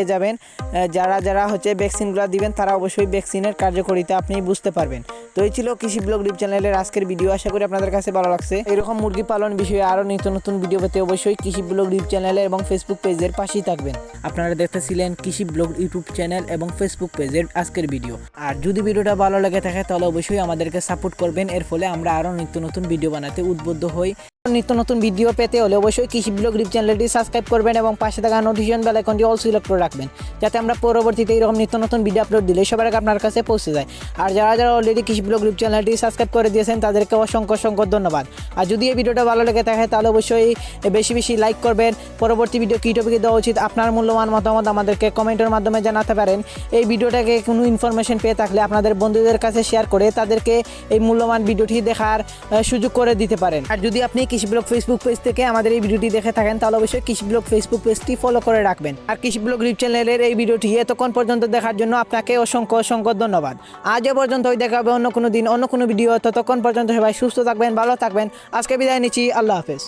পেয়ে যাবেন। যারা যারা হচ্ছে ভ্যাকসিনগুলো দিবেন, তারা অবশ্যই ভ্যাকসিনের কার্যকারিতা আপনি বুঝতে পারবেন। তো এই ছিল কৃষি ব্লগ ডিপ চ্যানেলের আজকের ভিডিও আশা করি আপনাদের কাছে ভালো লাগছে। এরকম মুরগি পালন বিষয়ে আরও নিত্য নতুন ভিডিও পেতে অবশ্যই কৃষি ব্লগ ডিপ চ্যানেলে এবং ফেসবুক পেজের পাশেই থাকবেন। আপনারা দেখতেছিলেন কৃষি ব্লগ ইউটিউব চ্যানেল এবং ফেসবুক পেজের আজকের ভিডিও আর যদি ভিডিওটা ভালো লাগে থাকে, তাহলে অবশ্যই আমাদেরকে সাপোর্ট করবেন। এর ফলে আমরা আরও নিত্য নতুন ভিডিও বানাতে উদ্বুদ্ধ হই। নিত্য নতুন ভিডিও পেতে হলে অবশ্যই কৃষি ব্লগ ইউটিউব চ্যানেলটি সাবস্ক্রাইব করবেন এবং পাশে থাকা নোটিফিকেশন বেল আইকনটি অল সিলেক্ট করে রাখবেন। যাতে আমরা পরবর্তীতে এরকম নিত্য নতুন ভিডিও আপলোড দিলে সবার আগে আপনার কাছে পৌঁছে যায়। আর যারা যারা অলরেডি কৃষি ব্লগ ইউটিউব চ্যানেলটি সাবস্ক্রাইব করে দিয়েছেন, তাদেরকে অসংখ্য অসংখ্য ধন্যবাদ। আর যদি এই ভিডিওটা ভালো লেগে থাকে, তাহলে অবশ্যই বেশি বেশি লাইক করবেন। পরবর্তী ভিডিও কী টপিকে দেওয়া উচিত, আপনার মূল্যবান মতামত আমাদেরকে কমেন্টের মাধ্যমে জানাতে পারেন। এই ভিডিওটাকে কোনো ইনফরমেশন পেয়ে থাকলে আপনাদের বন্ধুদের কাছে শেয়ার করে তাদেরকে এই মূল্যবান ভিডিওটি দেখার সুযোগ করে দিতে পারেন। আর যদি আপনি ব্লগ ফেসবুক পেজ থেকে আমাদের এই ভিডিওটি দেখে থাকেন, তাহলে অবশ্যই কৃষি ব্লগ ফেসবুক পেজটি ফলো করে রাখবেন। আর কৃষি ব্লগ ইউটিউব চ্যানেলের এই ভিডিওটি এতক্ষণ পর্যন্ত দেখার জন্য আপনাকে অসংখ্য অসংখ্য ধন্যবাদ। আজ এ পর্যন্ত দেখা হবে অন্য কোনো দিন, অন্য কোনো ভিডিও। ততক্ষণ পর্যন্ত সবাই সুস্থ থাকবেন, ভালো থাকবেন। আজকে বিদায় নিচ্ছি, আল্লাহ হাফেজ।